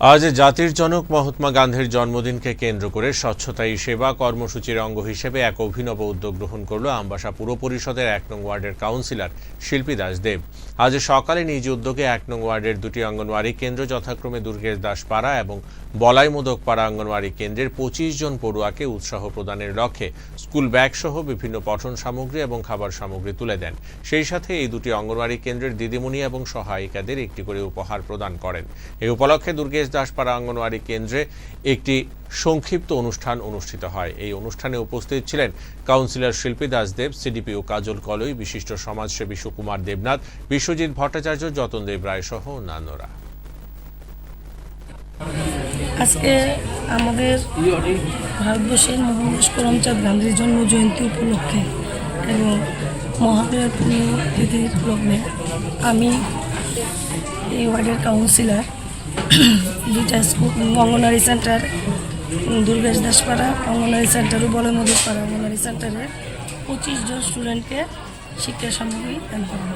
আজ জাতির জনক মহাত্মা গান্ধীর জন্মদিনকে কেন্দ্র করে স্বচ্ছতাই সেবা কর্মসূচির অঙ্গ হিসেবে এক অভিনব উদ্যোগ গ্রহণ করল আমবাসা পুর পরিষদের এক নং ওয়ার্ডের কাউন্সিলর শিল্পী দাস দেব আজ সকালে নিজ উদ্যোগে এক নং ওয়ার্ডের দুটি অঙ্গনওয়াড়ি কেন্দ্র যথাক্রমে দুর্গেশ দাসপাড়া এবং বলাই মোদকপাড়া অঙ্গনওয়াড়ি কেন্দ্রের পঁচিশ জন পড়ুয়াকে উৎসাহ প্রদানের লক্ষ্যে স্কুল ব্যাগ সহ বিভিন্ন পঠন সামগ্রী এবং খাবার সামগ্রী তুলে দেন। সেই সাথে এই দুটি অঙ্গনওয়াড়ি কেন্দ্রের দিদিমণি এবং সহায়িকাদের একটি করে উপহার প্রদান করেন। এই উপলক্ষে দুর্গেশ দাসপাড়া অঙ্গনওয়াড়ি কেন্দ্রে একটি সংক্ষিপ্ত অনুষ্ঠান অনুষ্ঠিত হয়। এই অনুষ্ঠানে উপস্থিত ছিলেন কাউন্সিলর শিল্পী দাসদেব সিডিপিও কাজল কলই, বিশিষ্ট সমাজসেবী সুকুমার দেবনাথ, বিশ্বজিৎ ভট্টাচার্য, যতন দেব রায় সহ অন্যান্যরা। আজকে আমাদের ভারতবর্ষের মহাপুরুষ করমচাঁদ গান্ধীর জন্ম জয়ন্তী উপলক্ষে এবং মহাবীর পুণ্যতিথির লগ্নে আমি এই ওয়ার্ডের কাউন্সিলর দুইটা school anganwadi centre Durgesh Daspara anganwadi centre ও বলমদুরপাড়া অঙ্গনারী সেন্টারে পঁচিশ জন স্টুডেন্টকে শিক্ষা সামগ্রী দান করব